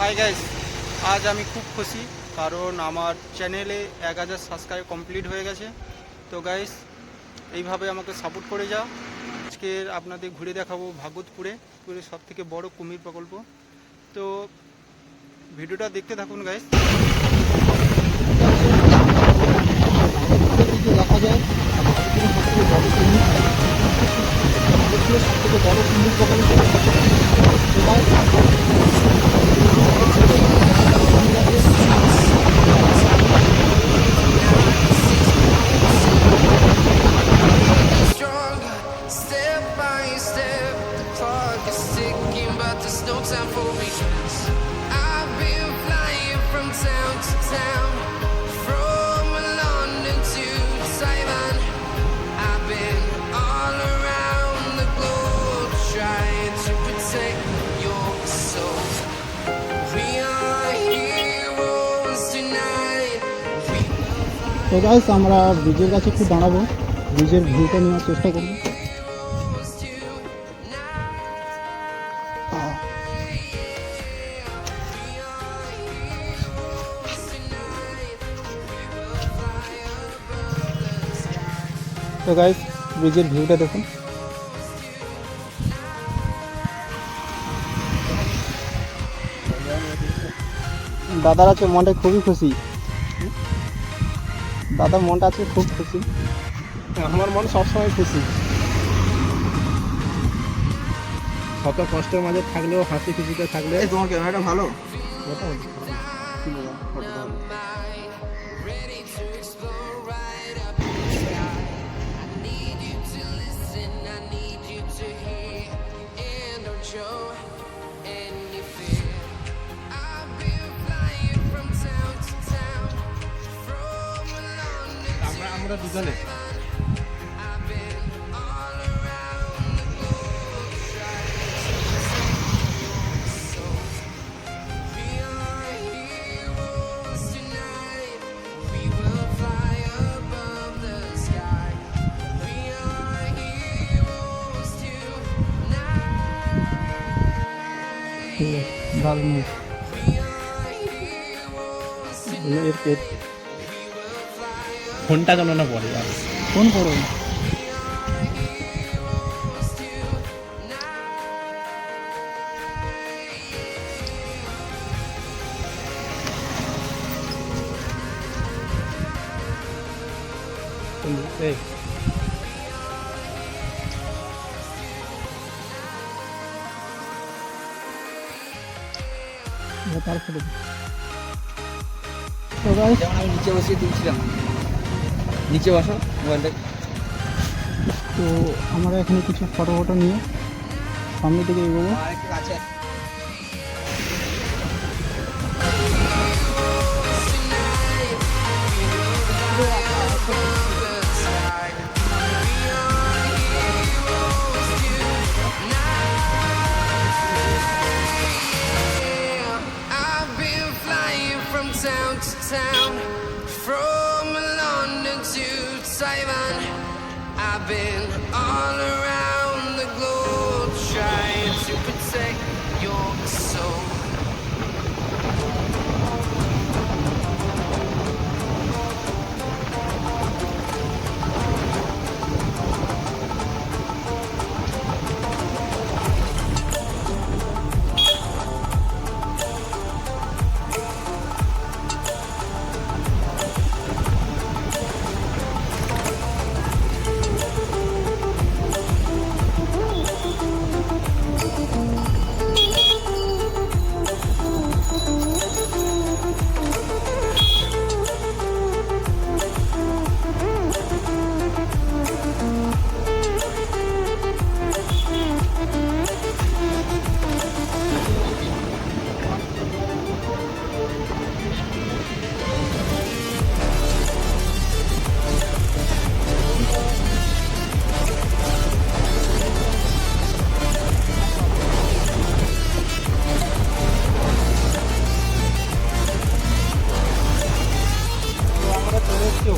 Hi guys আজ আমি খুব খুশি কারণ আমার চ্যানেলে এক হাজার সাবস্ক্রাইব কমপ্লিট হয়ে গেছে। তো গাইস এইভাবে আমাকে সাপোর্ট করে যাও। আজকে আপনাদের ঘুরে দেখাবো ভাগবতপুরে, পুরে সব থেকে বড় কুমির প্রকল্প। তো ভিডিওটা দেখতে থাকুন গাইস দেখা যায় সব থেকে বড় কুমির প্রকল্প তো গাইস আমরা ব্রিজের কাছে একটু দাঁড়াবো। ব্রিজের ভিউটা নেওয়ার চেষ্টা করব। তো গাইস ব্রিজের ভিউটা দেখুন। দাদার আছে, মনটা খুবই খুশি। দাদার মনটা আছে খুব খুশি। আমার মন সবসময় খুশি। কত কষ্টের মাঝে থাকলেও হাসি খুশিতে থাকলে। তোমার ক্যামেরাটা ভালো? মোটামুটি আমরা আমরা দুজনে I've been all around the globe trying to protect your soul. We are heroes tonight. We will fly above the sky. We are heroes tonight. দারুণ We are heroes এর এর ফোনটা কেন না বলে আর ফোন করো এই তারপরে তো গাইস যেমন আমি নিচে বসিয়ে তুলছিলাম নিচে বসো মোবাইলটা। তো আমরা এখানে কিছু ফটো ফটো নিয়ে সামনে থেকে এগোবো। কাছে been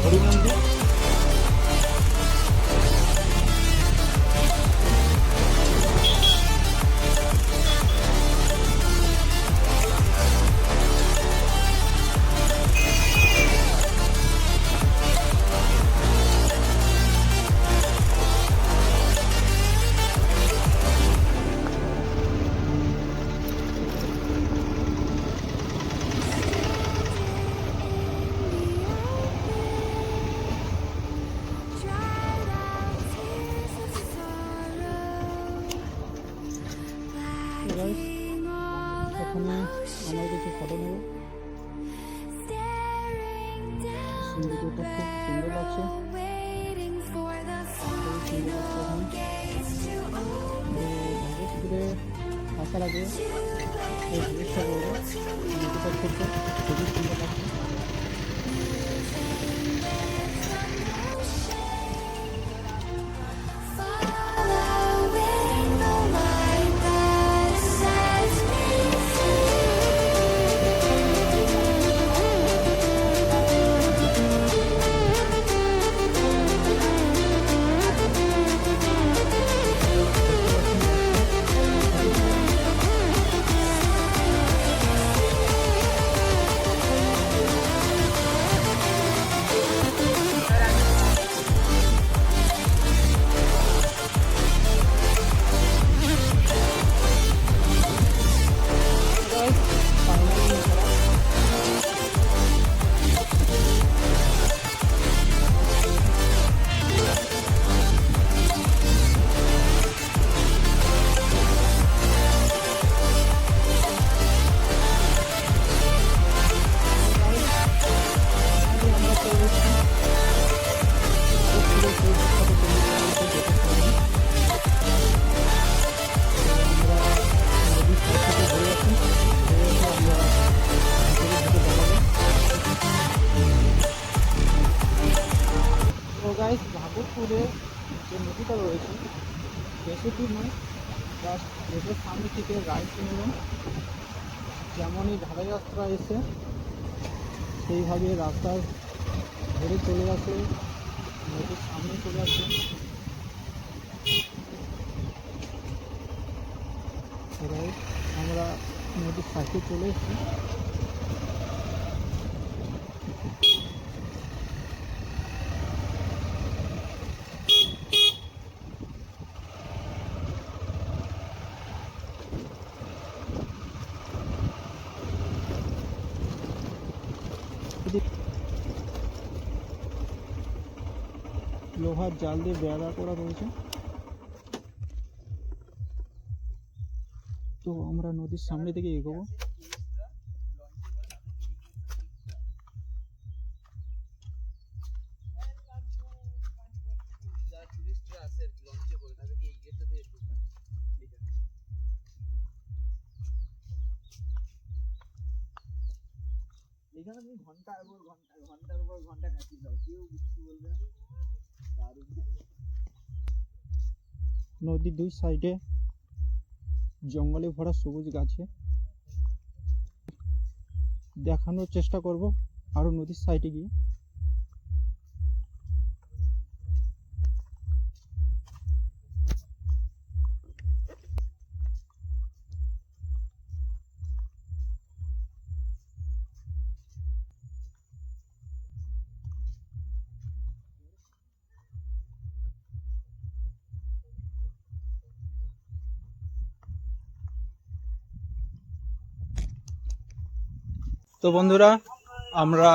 어려운데? আসার আগে এই জিনিসটা নদীটা সুন্দর লাগছে রাস্তা এসে সেইভাবে রাস্তা ধরে চলে আসে নদীর সামনে চলে আসে। Right, আমরা নদীর সাইডে চলে এসেছি। লোহার জাল দিয়ে বেড়া করা রয়েছে তো আমরা নদীর সামনে থেকে এগোবো এখানে তুমি ঘণ্টার পর ঘণ্টা, ঘণ্টার পর ঘণ্টা কাটিয়ে দাও। কেউ কিছু বলবে না। দারুণ জায়গা। নদীর দুই সাইডে জঙ্গলে ভরা সবুজ গাছে দেখানোর চেষ্টা করব আরও নদীর সাইডে গিয়ে। তো বন্ধুরা, আমরা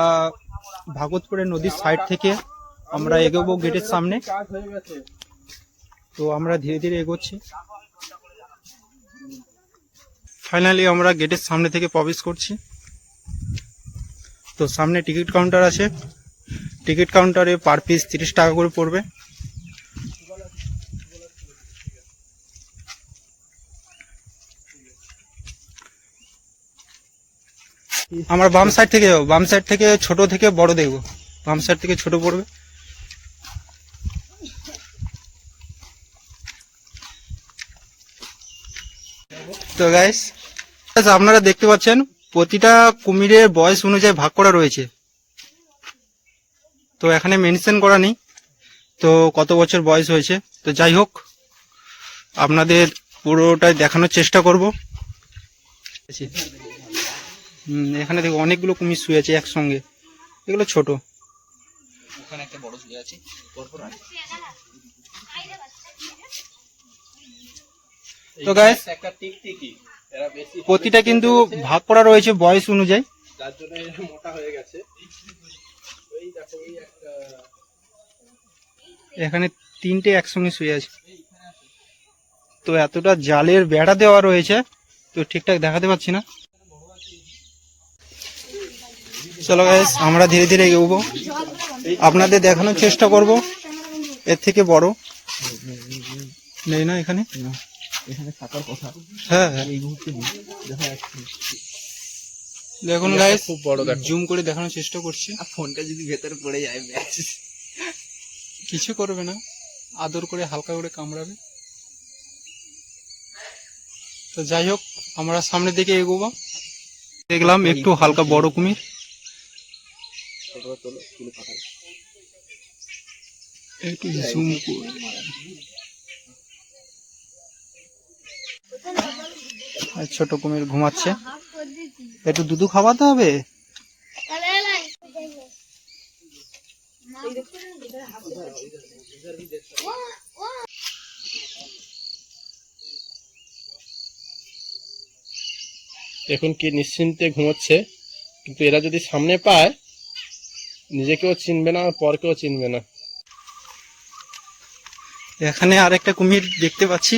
ভাগবতপুরের নদীর সাইড থেকে আমরা এগোবো গেটের সামনে। তো আমরা ধীরে ধীরে এগোচ্ছি। ফাইনালি আমরা গেটের সামনে থেকে প্রবেশ করছি। তো সামনে টিকিট কাউন্টার আছে। টিকিট কাউন্টারে পার পিস তিরিশ টাকা করে পড়বে। আমরা বাম সাইড থেকে যাব। বাম সাইড থেকে ছোট থেকে বড় দেখব। বাম সাইড থেকে ছোট পড়বে। তো গাইস আপনারা দেখতে পাচ্ছেন, প্রতিটা কুমিরের বয়স অনুযায়ী ভাগ করা রয়েছে। তো এখানে মেনশন করা নেই। তো কত বছর বয়স হয়েছে? তো যাই হোক, আপনাদের পুরোটাই দেখানোর চেষ্টা করব। হুম, এখানে দেখো অনেকগুলো কুমির শুয়ে আছে একসঙ্গে। এগুলো ছোট। ওখানে একটা বড় শুয়ে আছে। পরপর তো গাইস একটা টিকটিকি। এরা বেশি প্রতিটা কিন্তু ভাগ করা রয়েছে বয়স অনুযায়ী। যার জন্য মোটা হয়ে গেছে। ওই দেখো এই একটা। এখানে তিনটে একসঙ্গে শুয়ে আছে। তো এতটা জালের বেড়া দেওয়া রয়েছে তো ঠিকঠাক দেখাতে পাচ্ছি না। চলো গাইস আমরা ধীরে ধীরে এগোবো। আপনাদের দেখানোর চেষ্টা করব। এর থেকে বড়। নেই না এখানে? এখানে থাকার কথা। হ্যাঁ হ্যাঁ। এই মুহূর্তে দেখা যাচ্ছে। দেখুন গাইস খুব বড় দেখো। জুম করে দেখানোর চেষ্টা করছি। আর ফোনটা যদি ভেতরে পড়ে যায় ম্যাচ কিছু করবে না। আদর করে হালকা করে কামড়াবে। তো যাই হোক আমরা সামনের দিকে এগোবো। দেখলাম একটু হালকা বড় কুমির। ফটোটা তোলো তুলে একটু জুম করে। আর ছোট কুমির ঘুমাচ্ছে। একটু দুধু খাওয়াতে হবে? দেখুন কি নিশ্চিন্তে ঘুমাচ্ছে। কিন্তু এরা যদি সামনে পায় নিজেকেও চিনবে না আর পরকেও চিনবে না। এখানে আরেকটা কুমির দেখতে পাচ্ছি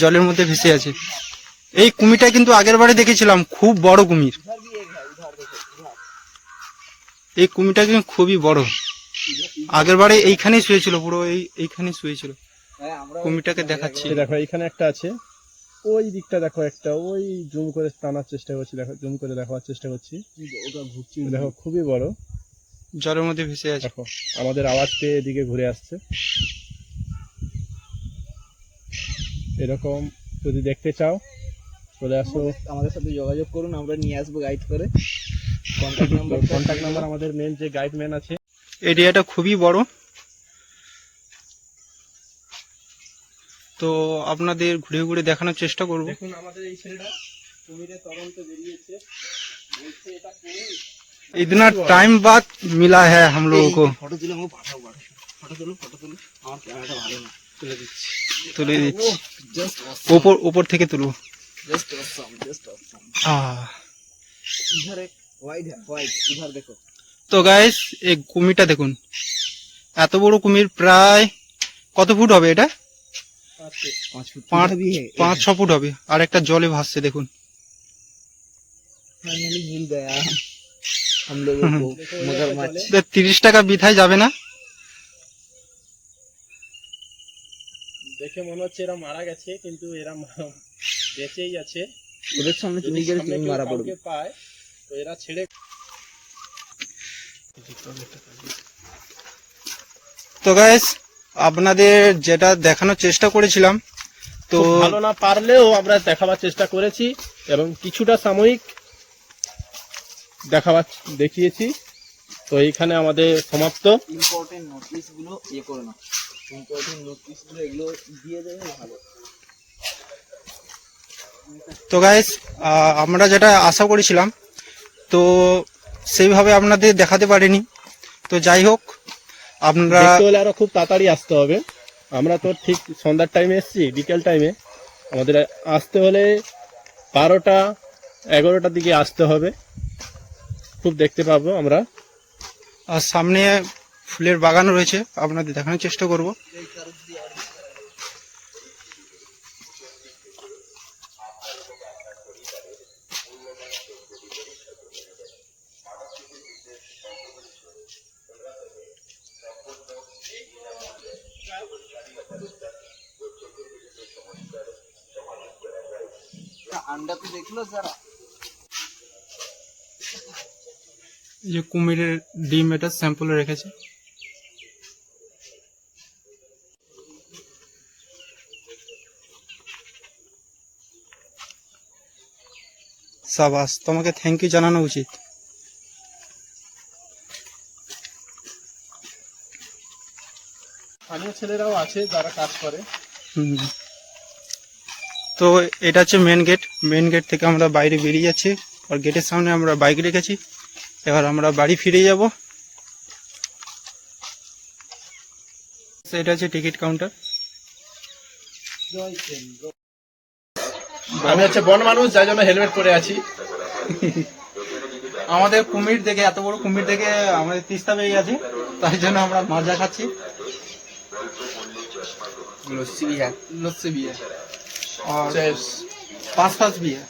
জলের মধ্যে ভেসে আছে। এই কুমিরটা কিন্তু আগের বারে দেখেছিলাম খুব বড় কুমির। এই কুমিরটা কিন্তু খুবই বড়। আগের বারে এইখানেই শুয়েছিল পুরো এই এইখানেই শুয়েছিল। কুমিরটাকে দেখাচ্ছি। দেখো এখানে একটা আছে। ওই দিকটা দেখো একটা ওই জুম করে টানার চেষ্টা করছি দেখো জুম করে দেখার চেষ্টা করছি। ওটা ঘুরছি দেখো খুবই বড়। জলের মধ্যে ভেসে আছে দেখো আমাদের আওয়াজ পেয়ে এদিকে ঘুরে আসছে। এরকম যদি দেখতে চাও চলে আসো। আমাদের সাথে যোগাযোগ করুন আমরা নিয়ে আসব গাইড করে। কন্ট্যাক্ট নাম্বার কন্ট্যাক্ট নাম্বার আমাদের মেন যে গাইডম্যান আছে। এরিয়াটা খুবই বড়। তো আপনাদের ঘুরে ঘুরে দেখানোর চেষ্টা করব। দেখুন আমাদের এই ছেলেটা কুমিরের তদন্ত বেরিয়েছে। বলছে এটা কুমির। इतना टाइम बाद मिला है हम लोगों को ফটো তুলে আমাকে পাঠাও ফটো তুলো ফটো তুলো আমার ক্যামেরাটা ভালো না তুলে দিচ্ছি তুলে দিচ্ছি জাস্ট ওপর ওপর থেকে তুলবো জাস্ট অসম জাস্ট অসম আহ इधर एक वाइड है वाइड इधर देखो তো গাইস এই কুমিরটা দেখুন এত বড় কুমির প্রায় কত ফুট হবে এটা पाँच फुट पाँच- भी है পাঁচ ছ ফুট হবে আর একটা জলে ভাসছে দেখুন फाइनली मिल गया हम लोगों को मगरमच्छ তো তিরিশ টাকা বিথায় যাবে না দেখে মনে হচ্ছে এরা মারা গেছে কিন্তু এরা মা- বেঁচেই আছে ওদের সামনে যদি তুমি গেলে সামনে তুমি কেউ মারা কাউকে পড়বে পায় তো এরা ছেড়ে তো গাইস আপনাদের যেটা দেখানোর চেষ্টা করেছিলাম তো খুব ভালো না পারলেও আমরা দেখাবার চেষ্টা করেছি এবং কিছুটা সাময়িক দেখাবার দেখিয়েছি। তো এইখানে আমাদের সমাপ্ত। ইম্পর্টেন্ট নোটিশগুলো ইয়ে করো না ইম্পর্টেন্ট নোটিশগুলো এগুলো দিয়ে দেবে ভালো। তো গাইস আমরা যেটা আশা করেছিলাম তো সেইভাবে আপনাদের দেখাতে পারিনি। তো যাই হোক আপনারা হলে আরও খুব তাড়াতাড়ি আসতে হবে। আমরা তো ঠিক সন্ধ্যার টাইমে এসেছি বিকেল টাইমে আমাদের আসতে হলে বারোটা এগারোটার দিকে আসতে হবে। খুব দেখতে পাবো আমরা। আর সামনে ফুলের বাগান রয়েছে। আপনাদের দেখানোর চেষ্টা করব। যে কুমিরের ডিম এটা স্যাম্পলে রেখেছে। সাবাস তোমাকে থ্যাংক ইউ জানানো উচিত। স্থানীয় ছেলেরাও আছে যারা কাজ করে। হুম। তো এটা হচ্ছে মেন গেট মেন গেট থেকে আমরা বাইরে বেরিয়ে যাচ্ছি। আর গেটের সামনে আমরা বাইক রেখেছি। এবার আমরা বাড়ি ফিরে যাব। এটা হচ্ছে টিকিট কাউন্টার। আমি হচ্ছে বন মানুষ যার জন্য হেলমেট পরে আছি। আমাদের কুমির দেখে এত বড় কুমির দেখে আমাদের তিস্তা পেয়ে গেছে। তাই জন্য আমরা মজা খাচ্ছি লস্যি বিয়া। লস্যি বিয়া। পাঁচ পাঁচ বিয়া।